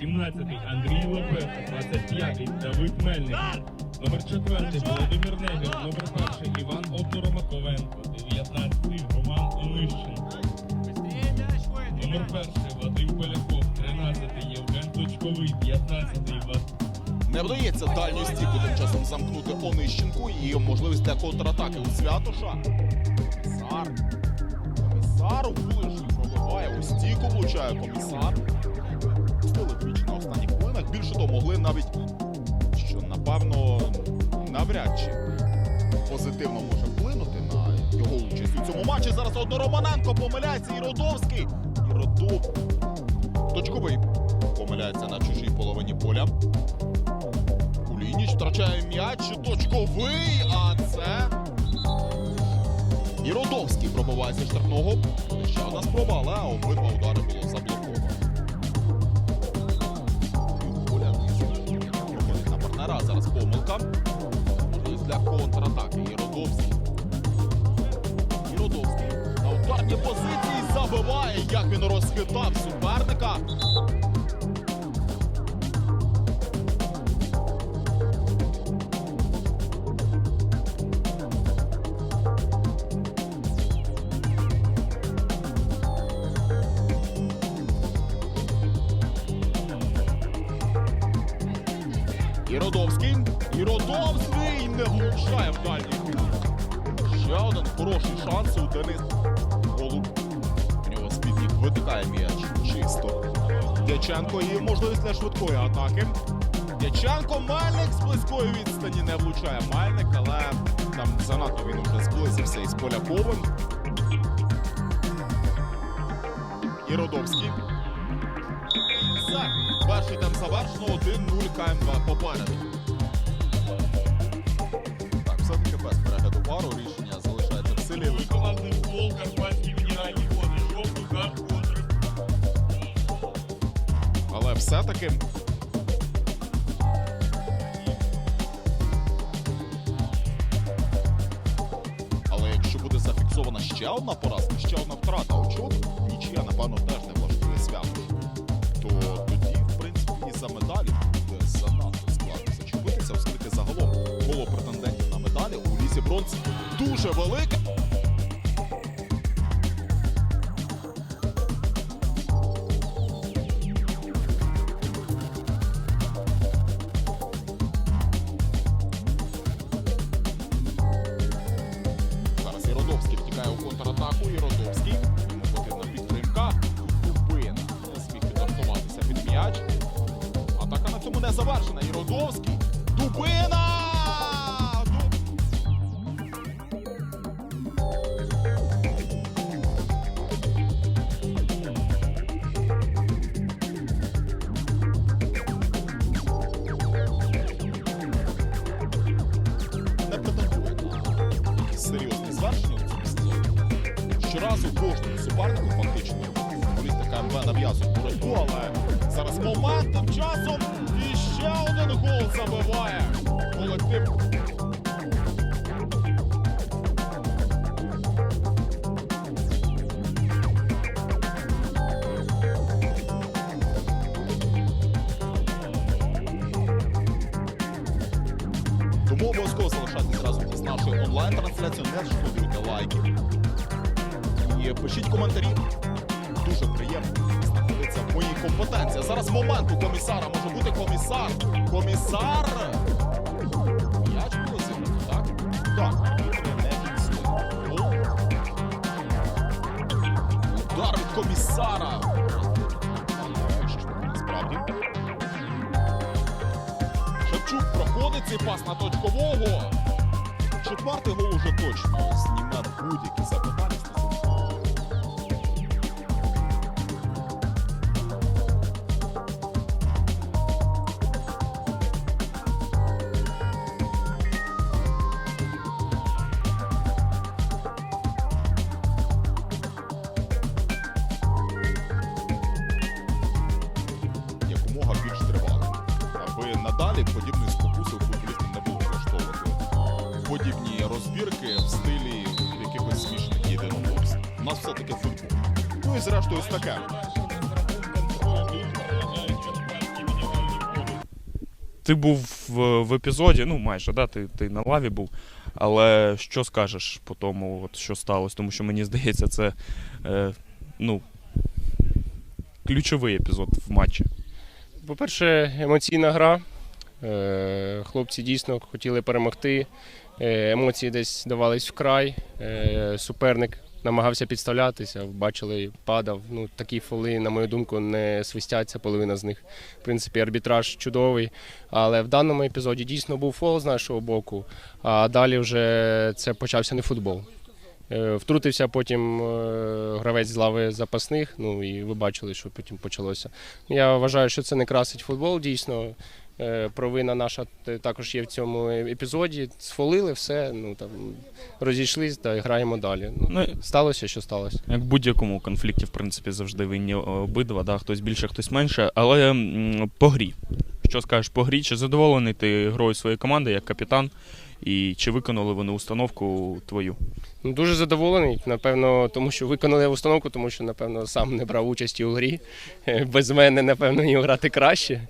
17-й Андрій Лопеха, 25-й Давид Мельник, номер 4 Володимир Негер, номер 1 Іван Обдуромаковенко, 19-й Роман Онищенко, номер 1 Вадим Поляков, 13-й Євген Точковий, 15-й Влад Не вдається дальню стійку тим часом замкнути Онищенку і можливість для контратаки у Святоша. Комісар. Комісар у вулиці пробиває. У стійку влучає комісар. Двічі на останніх хвилинах. Більше того, могли навіть, що напевно, навряд чи позитивно може вплинути на його участь у цьому матчі. Зараз одно Романенко помиляється і Родовський. І Родов. Точковий помиляється на чужій половині поля. Кулініч втрачає м'яч, точковий, а це. І Родовський пробиває зі штрафного. Ще одна спроба, але обидва удари було заблоковано. На партнера, зараз помилка. Можливість для контратаки. І Родовський. І Родовський на ударній позиції забиває, як він розхитав суперника. Іродовський. Іродовський не влучає в дальній кут. Ще один хороший шанс у Денис. Голуб. У нього з-під витикає м'яч чисто. Дяченко і можливість для швидкої атаки. Дяченко Мельник з близької відстані не влучає Мельник, але там занадто він вже зблизився із Поляковим. Іродовський. Все. Перший тайм завершено, 1-0 КМВ попереду. Так, все-таки без перегляду пару рішення залишається в силі. Командний футбол, Карпатські мінеральні води, жовтий карт, котрий Але все-таки. Але якщо буде зафіксована ще одна поразка, дуже велике. Щоразу кожному супернику фактично футболісти КМВ нав'язують боротьбу, але зараз момент тим часом і ще один гол забиває колектив. Тому обов'язково залишайтесь разом з нашою онлайн-трансляцією, не шкодуйте лайків. І пишіть коментарі. Дуже приємно знаходиться в моїй компетенції. Зараз момент у комісара може бути комісар. Комісар! М'яч було зіграно, так? Так. Удар від комісара. Що, Насправді. проходить цей пас на точкового. Четвертий гол уже точно зніме будь-які надалі подібної спокуси у футболістів не було влаштовувати подібні розбірки в стилі якихось смішних єдиноборств. У нас все-таки футбол. Ну і зрештою ось таке. Ти був в, в епізоді, ну майже, да, ти, ти на лаві був. Але що скажеш по тому, от, що сталося? Тому що мені здається, це е, ну, ключовий епізод в матчі. По-перше, емоційна гра. Е, Хлопці дійсно хотіли перемогти. Е, Емоції десь давались вкрай. Е, Суперник намагався підставлятися, бачили, падав. Ну, такі фоли, на мою думку, не свистяться, половина з них. В принципі, арбітраж чудовий. Але в даному епізоді дійсно був фол з нашого боку, а далі вже це почався не футбол. Втрутився потім гравець з лави запасних, ну і ви бачили, що потім почалося. Я вважаю, що це не красить футбол. Дійсно, провина наша також є в цьому епізоді. Сфолили все, ну там розійшлись та граємо далі. Ну, Ну, сталося, що сталося. як в будь-якому конфлікті, в принципі, завжди винні обидва, да, хтось більше, хтось менше. Але по грі. Що скажеш по грі? Чи задоволений ти грою своєї команди як капітан? І чи виконали вони установку твою? Ну, Дуже задоволений, напевно, тому що виконали установку, тому що, напевно, сам не брав участі у грі. Е, Без мене, напевно, їм грати краще.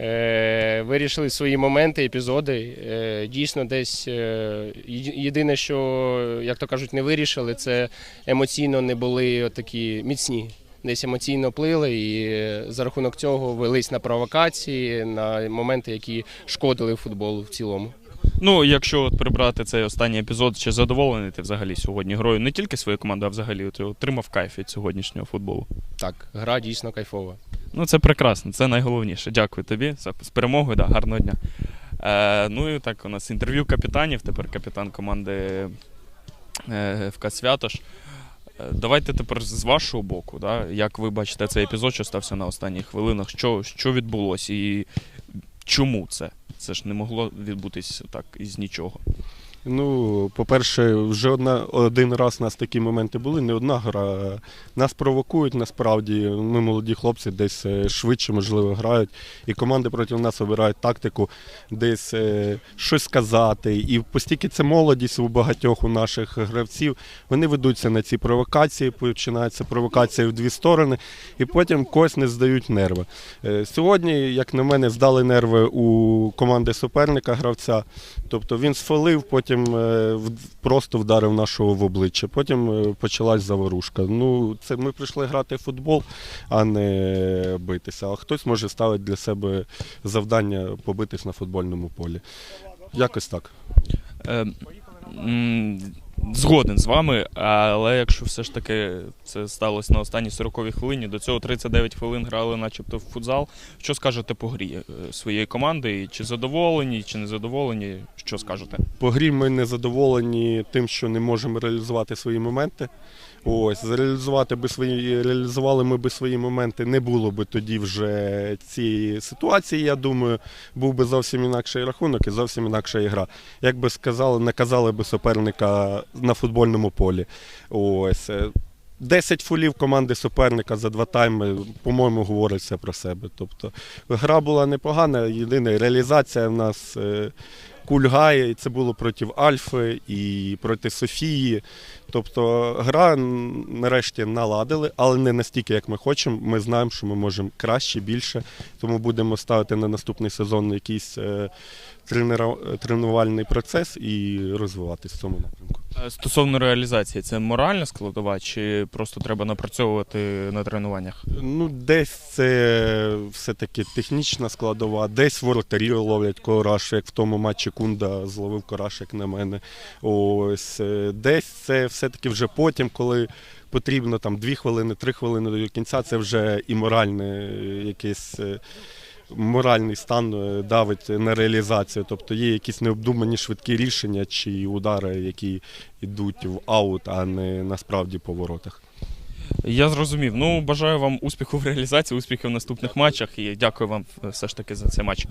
Е, Вирішили свої моменти, епізоди. Е, Дійсно, десь е, єдине, що, як то кажуть, не вирішили, це емоційно не були такі міцні. Десь емоційно плили і за рахунок цього велись на провокації, на моменти, які шкодили футболу в цілому. Ну, якщо от прибрати цей останній епізод, чи задоволений ти взагалі сьогодні грою не тільки своєю командою, а взагалі ти отримав кайф від сьогоднішнього футболу? Так, гра дійсно кайфова. Ну, це прекрасно, це найголовніше. Дякую тобі за- з перемогою, да, гарного дня. Е, ну і так, у нас інтерв'ю капітанів, тепер капітан команди е, ФК Святош. Е, Давайте тепер з вашого боку, да, як ви бачите цей епізод, що стався на останніх хвилинах, що, що відбулося і чому це? Це ж не могло відбутись так із нічого. Ну, по-перше, вже одна, один раз у нас такі моменти були, не одна гра. Нас провокують насправді. Ми молоді хлопці десь е, швидше, можливо, грають. І команди проти нас обирають тактику десь е, щось сказати. І постільки це молодість у багатьох у наших гравців, вони ведуться на ці провокації, починається провокація в дві сторони, і потім когось не здають нерви. Е, Сьогодні, як на мене, здали нерви у команди суперника гравця. Тобто він сфалив, потім е, в- просто вдарив нашого в обличчя. Потім е, почалась заворушка. Ну, це ми прийшли грати в футбол, а не битися. А хтось може ставити для себе завдання побитись на футбольному полі. Якось так. Е, Згоден з вами, але якщо все ж таки це сталося на останній 40-й хвилині, до цього 39 хвилин грали начебто в футзал. Що скажете по грі е, своєї команди? Чи задоволені, чи не задоволені? Що скажете? По грі ми не задоволені тим, що не можемо реалізувати свої моменти. Ось, реалізувати би свої, реалізували ми би свої моменти, не було би тоді вже цієї ситуації. Я думаю, був би зовсім інакший рахунок і зовсім інакша ігра. Як би сказали, наказали би суперника на футбольному полі. Ось. Е, 10 фулів команди суперника за два тайми, по-моєму, говорить все про себе. Тобто гра була непогана, єдине реалізація в нас е, кульгає, і це було проти Альфи і проти Софії. Тобто гра нарешті наладили, але не настільки, як ми хочемо. Ми знаємо, що ми можемо краще, більше. Тому будемо ставити на наступний сезон якийсь е, тренувальний процес і розвиватись в цьому напрямку. Е, Стосовно реалізації, це моральна складова, чи просто треба напрацьовувати на тренуваннях? Ну, десь це все-таки технічна складова, десь воротарі ловлять кораж, як в тому матчі Кунда зловив кораж, як на мене. Ось е, десь це все-таки вже потім, коли потрібно там 2 хвилини, 3 хвилини до кінця, це вже і моральне е, якесь. Моральний стан е, давить на реалізацію. Тобто є якісь необдумані швидкі рішення чи удари, які йдуть в аут, а не насправді по воротах. Я зрозумів. Ну, бажаю вам успіху в реалізації, успіхів в наступних матчах і дякую вам е, все ж таки за цей матч.